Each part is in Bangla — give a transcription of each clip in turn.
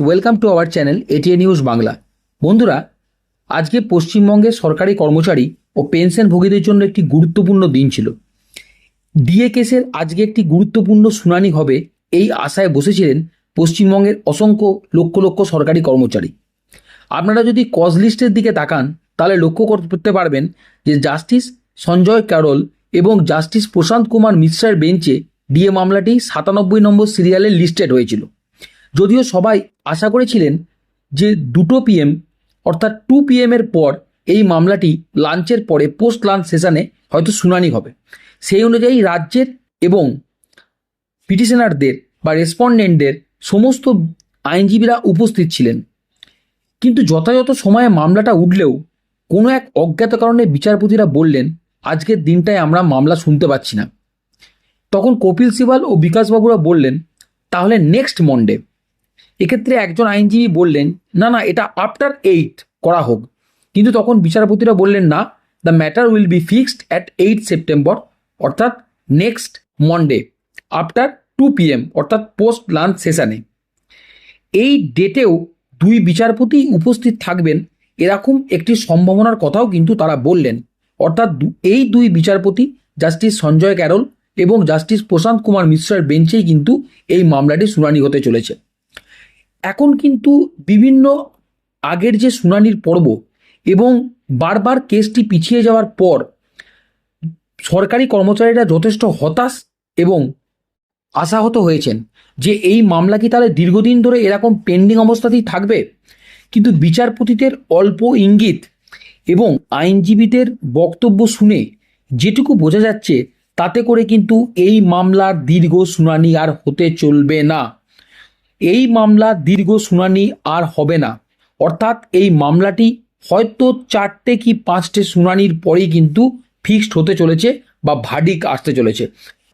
Welcome to our channel ATA news Bangla বন্ধুরা, আজকে পশ্চিমবঙ্গের সরকারি কর্মচারী ও পেনশনভোগীদের জন্য একটি গুরুত্বপূর্ণ দিন ছিল। ডিএ কেসের আজকে একটি গুরুত্বপূর্ণ শুনানি হবে এই আশায় বসেছিলেন পশ্চিমবঙ্গের অসংখ্য লক্ষ লক্ষ সরকারি কর্মচারী। আপনারা যদি কজ লিস্টের দিকে তাকান, তাহলে লক্ষ্য করতে পারবেন যে জাস্টিস সঞ্জয় ক্যারল এবং জাস্টিস প্রশান্ত কুমার মিশ্রার বেঞ্চে ডিএ মামলাটি সাতানব্বই নম্বর সিরিয়ালে লিস্টেড হয়েছিল। যদিও সবাই আশা করেছিলেন যে দুটো পিএম অর্থাৎ টু পিএমের পর এই মামলাটি লাঞ্চের পরে পোস্ট লাঞ্চ সেশনে হয়তো শুনানি হবে। সেই অনুযায়ী রাজ্যের এবং পিটিশনারদের বা রেসপন্ডেন্টদের সমস্ত আইনজীবীরা উপস্থিত ছিলেন। কিন্তু যথাযথ সময়ে মামলাটা উঠলেও কোনো এক অজ্ঞাত কারণে বিচারপতিরা বললেন, আজকের দিনটায় আমরা মামলা শুনতে পাচ্ছি না। তখন কপিল সিবাল ও বিকাশবাবুরা বললেন, তাহলে নেক্সট মন্ডে এক্ষেত্রে একজন আইনজীবী বললেন, না না, এটা আফটার এইট করা হোক। কিন্তু তখন বিচারপতিরা বললেন, না the matter will be fixed at eight September অর্থাৎ next Monday after two PM অর্থাৎ পোস্ট লাঞ্চ সেশনে এই ডেটেও দুই বিচারপতি উপস্থিত থাকবেন, এরকম একটি সম্ভাবনার কথাও কিন্তু তারা বললেন। অর্থাৎ এই দুই বিচারপতি, জাস্টিস সঞ্জয় ক্যারল এবং জাস্টিস প্রশান্ত কুমার মিশ্রার বেঞ্চেই কিন্তু এই মামলাটি শুনানি হতে চলেছে। এখন কিন্তু বিভিন্ন আগের যে শুনানির পর্ব এবং বারবার কেসটি পিছিয়ে যাওয়ার পর সরকারি কর্মচারীরা যথেষ্ট হতাশ এবং আশাহত হয়েছেন যে এই মামলা কি তাহলে দীর্ঘদিন ধরে এরকম পেন্ডিং অবস্থাতেই থাকবে। কিন্তু বিচারপতিদের অল্প ইঙ্গিত এবং আইনজীবীদের বক্তব্য শুনে যেটুকু বোঝা যাচ্ছে, তাতে করে কিন্তু এই মামলার দীর্ঘ শুনানি আর হতে চলবে না। এই মামলা দীর্ঘ শুনানি আর হবে না। অর্থাৎ এই মামলাটি হয়তো চারটে কি পাঁচটে শুনানির পরেই কিন্তু ফিক্সড হতে চলেছে বা ভাডিক আসতে চলেছে।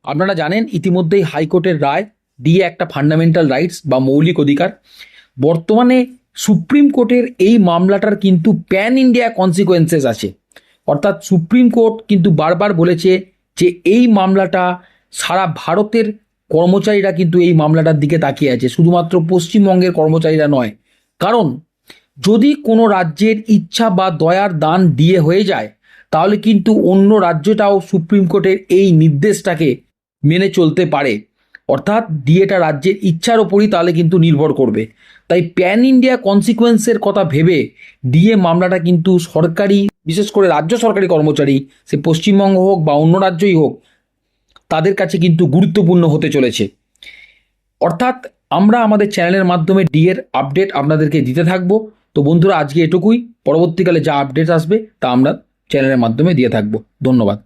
আপনারা জানেন, ইতিমধ্যেই হাইকোর্টের রায় দিয়ে একটা ফান্ডামেন্টাল রাইটস বা মৌলিক অধিকার। বর্তমানে সুপ্রিম কোর্টের এই মামলাটার কিন্তু প্যান ইন্ডিয়া কনসিকোয়েন্সেস আছে। অর্থাৎ সুপ্রিম কোর্ট কিন্তু বারবার বলেছে যে এই মামলাটা সারা ভারতের কর্মচারীরা কিন্তু এই মামলাটার দিকে তাকিয়ে আছে। শুধুমাত্র পশ্চিমবঙ্গের কর্মচারীরা নয়। কারণ যদি কোনো রাজ্যের ইচ্ছা বা দয়ার দান দিয়ে হয়ে যায়, তাহলে কিন্তু অন্য রাজ্যটাও সুপ্রিম কোর্টের এই নির্দেশটাকে মেনে চলতে পারে। অর্থাৎ ডিএটা রাজ্যের ইচ্ছার ওপরই তাহলে কিন্তু নির্ভর করবে। তাই প্যান ইন্ডিয়া কনসিকোয়েন্সের কথা ভেবে ডিএ মামলাটা কিন্তু সরকারি, বিশেষ করে রাজ্য সরকারি কর্মচারী, সে পশ্চিমবঙ্গ হোক বা অন্য রাজ্যই হোক তাদের কাছে কিন্তু গুরুত্বপূর্ণ হতে চলেছে। অর্থাৎ আমরা আমাদের চ্যানেলের মাধ্যমে ডিএর আপডেট আপনাদেরকে দিতে থাকব। তো বন্ধুরা, আজকে এটুকুই। পরবর্তীকালে যা আপডেট আসবে তা আমরা চ্যানেলের মাধ্যমে দিয়ে থাকব। ধন্যবাদ।